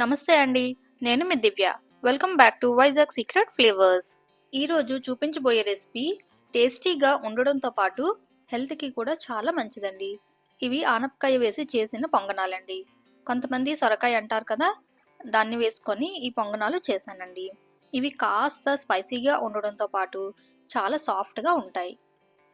నమస్తే అండి నేను మీ Divya. Welcome back to Vizag secret flavours ఈరోజు చూపించబోయే రెసిపీ టేస్టీగా ఉండడంతో పాటు హెల్త్కి కూడా చాలా మంచిదండి. ఇవి ఆనపకాయ వేసి చేసిన పొంగనాలండి. కొంతమంది సొరకాయ అంటారు కదా దాన్ని వేసుకొని ఈ పొంగనాలు చేశానండి. ఇవి కాస్త స్పైసీగా ఉండడంతో పాటు చాలా సాఫ్ట్గా ఉంటాయి.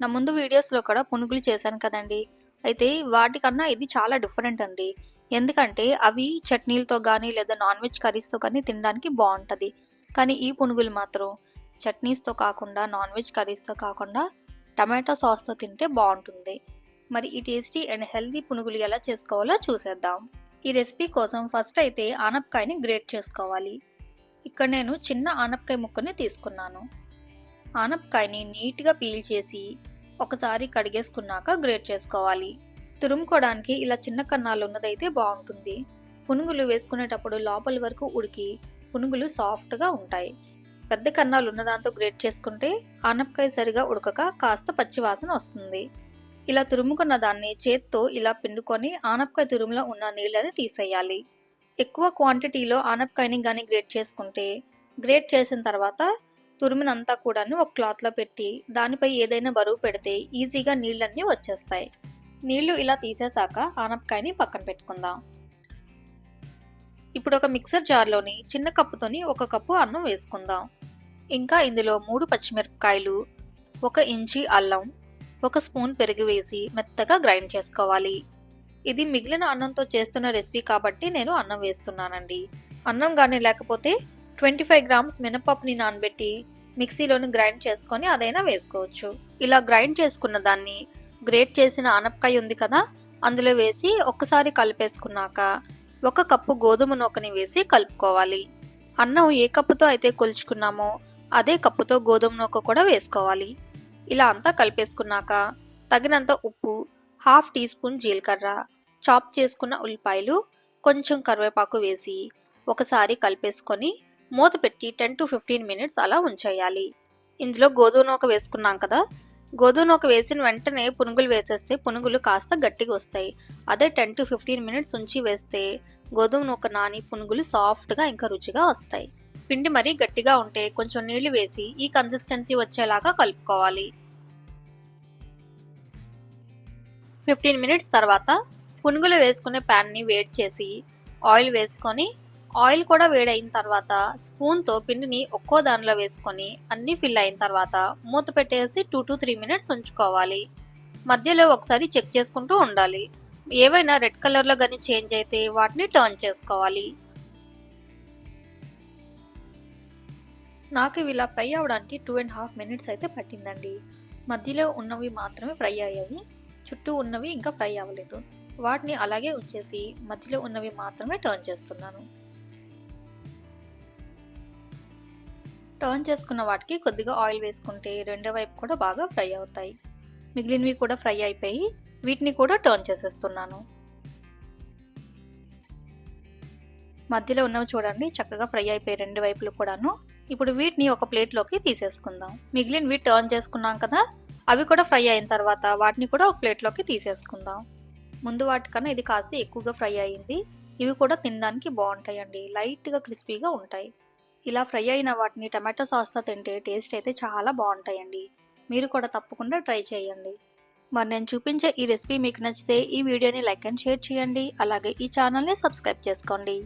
నా ముందు వీడియోస్లో కూడా పునుగులు చేశాను కదండి. అయితే వాటికన్నా ఇది చాలా డిఫరెంట్ అండి. ఎందుకంటే అవి చట్నీలతో కానీ లేదా నాన్ వెజ్ కర్రీస్తో కానీ తినడానికి బాగుంటుంది కానీ ఈ పునుగులు మాత్రం చట్నీస్తో కాకుండా నాన్ వెజ్ కర్రీస్తో కాకుండా టమాటో సాస్తో తింటే బాగుంటుంది మరి ఈ టేస్టీ అండ్ హెల్తీ పునుగులు ఎలా చేసుకోవాలో చూసేద్దాం. ఈ రెసిపీ కోసం ఫస్ట్ అయితే ఆనపకాయని గ్రేట్ చేసుకోవాలి. ఇక్కడ నేను చిన్న ఆనపకాయ ముక్కని తీసుకున్నాను. ఆనపకాయని నీట్గా పీల్ చేసి ఒకసారి కడిగేసుకున్నాక గ్రేట్ చేసుకోవాలి. తురుముకోవడానికి ఇలా చిన్న కన్నాలు ఉన్నదైతే బాగుంటుంది. పునుగులు వేసుకునేటప్పుడు లోపల వరకు ఉడికి పునుగులు సాఫ్ట్గా ఉంటాయి. పెద్ద కన్నాలు ఉన్నదాంతో గ్రేట్ చేసుకుంటే ఆనపకాయ సరిగా ఉడకక కాస్త పచ్చివాసన వస్తుంది. ఇలా తురుముకున్న దాన్ని చేత్తో ఇలా పిండుకొని ఆనపకాయ తురుములో ఉన్న నీళ్ళని తీసేయాలి. ఎక్కువ క్వాంటిటీలో ఆనపకాయని కానీ గ్రేట్ చేసుకుంటే గ్రేట్ చేసిన తర్వాత తురుమునంతా కూడాను ఒక క్లాత్లో పెట్టి దానిపై ఏదైనా బరువు పెడితే ఈజీగా నీళ్ళన్నీ వచ్చేస్తాయి. నీళ్ళు ఇలా తీసేశాక ఆనపకాయని పక్కన పెట్టుకుందాం. ఇప్పుడు ఒక మిక్సర్ జార్లోని చిన్న కప్పుతోని ఒక కప్పు అన్నం వేసుకుందాం. ఇంకా ఇందులో మూడు పచ్చిమిరపకాయలు ఒక ఇంచి అల్లం ఒక స్పూన్ పెరుగు వేసి మెత్తగా గ్రైండ్ చేసుకోవాలి. ఇది మిగిలిన అన్నంతో చేస్తున్న రెసిపీ కాబట్టి నేను అన్నం వేస్తున్నానండి. అన్నం కానీ లేకపోతే ట్వంటీ ఫైవ్ గ్రామ్స్ మినపప్పుని నానబెట్టి మిక్సీలోని గ్రైండ్ చేసుకొని అదైనా వేసుకోవచ్చు. ఇలా గ్రైండ్ చేసుకున్న దాన్ని గ్రేట్ చేసిన అనపకాయ ఉంది కదా అందులో వేసి ఒక్కసారి కలిపేసుకున్నాక ఒక కప్పు గోధుమ నూకని వేసి కలుపుకోవాలి. అన్నం ఏ కప్పుతో అయితే కొలుచుకున్నామో అదే కప్పుతో గోధుమ నూక కూడా వేసుకోవాలి. ఇలా అంతా కలిపేసుకున్నాక తగినంత ఉప్పు హాఫ్ టీ స్పూన్ జీలకర్ర చాప్ చేసుకున్న ఉల్లిపాయలు కొంచెం కరివేపాకు వేసి ఒకసారి కలిపేసుకొని మూత పెట్టి టెన్ టు ఫిఫ్టీన్ మినిట్స్ అలా ఉంచేయాలి. ఇందులో గోధుమ నూక వేసుకున్నాం కదా గోధుమ నూక వేసిన వెంటనే పునుగులు వేసేస్తే పునుగులు కాస్త గట్టిగా వస్తాయి. అదే టెన్ టు ఫిఫ్టీన్ మినిట్స్ ఉంచి వేస్తే గోధుమ నూక నాని పునుగులు సాఫ్ట్గా ఇంకా రుచిగా వస్తాయి. పిండి మరీ గట్టిగా ఉంటే కొంచెం నీళ్ళు వేసి ఈ కన్సిస్టెన్సీ వచ్చేలాగా కలుపుకోవాలి. ఫిఫ్టీన్ మినిట్స్ తర్వాత పునుగులు వేసుకునే ప్యాన్ని వేడి చేసి ఆయిల్ వేసుకొని ఆయిల్ కూడా వేడైన తర్వాత స్పూన్తో పిండిని ఒక్కో దానిలో వేసుకొని అన్నీ ఫిల్ అయిన తర్వాత మూత పెట్టేసి టూ టు త్రీ మినిట్స్ ఉంచుకోవాలి. మధ్యలో ఒకసారి చెక్ చేసుకుంటూ ఉండాలి. ఏవైనా రెడ్ కలర్లో కానీ చేంజ్ అయితే వాటిని టర్న్ చేసుకోవాలి. నాకు ఇవి ఇలా ఫ్రై అవడానికి టూ అండ్ హాఫ్ మినిట్స్ అయితే పట్టిందండి. మధ్యలో ఉన్నవి మాత్రమే ఫ్రై అయ్యాయి. చుట్టూ ఉన్నవి ఇంకా ఫ్రై అవ్వలేదు. వాటిని అలాగే ఉంచేసి మధ్యలో ఉన్నవి మాత్రమే టర్న్ చేస్తున్నాను. టర్న్ చేసుకున్న వాటికి కొద్దిగా ఆయిల్ వేసుకుంటే రెండో వైపు కూడా బాగా ఫ్రై అవుతాయి. మిగిలినవి కూడా ఫ్రై అయిపోయి వీటిని కూడా టర్న్ చేసేస్తున్నాను. మధ్యలో ఉన్నవి చూడండి చక్కగా ఫ్రై అయిపోయి రెండు వైపులు కూడాను. ఇప్పుడు వీటిని ఒక ప్లేట్లోకి తీసేసుకుందాం. మిగిలినవి టర్న్ చేసుకున్నాం కదా అవి కూడా ఫ్రై అయిన తర్వాత వాటిని కూడా ఒక ప్లేట్లోకి తీసేసుకుందాం. ముందు వాటికన్నా ఇది కాస్త ఎక్కువగా ఫ్రై అయింది. ఇవి కూడా తినడానికి బాగుంటాయండి లైట్గా క్రిస్పీగా ఉంటాయి. ఇలా ఫ్రై అయిన వాటిని టమాటో సాస్తో తింటే టేస్ట్ అయితే చాలా బాగుంటాయండి. మీరు కూడా తప్పకుండా ట్రై చేయండి. మరి నేను చూపించే ఈ రెసిపీ మీకు నచ్చితే ఈ వీడియోని లైక్ అండ్ షేర్ చేయండి. అలాగే ఈ ఛానల్ని సబ్స్క్రైబ్ చేసుకోండి.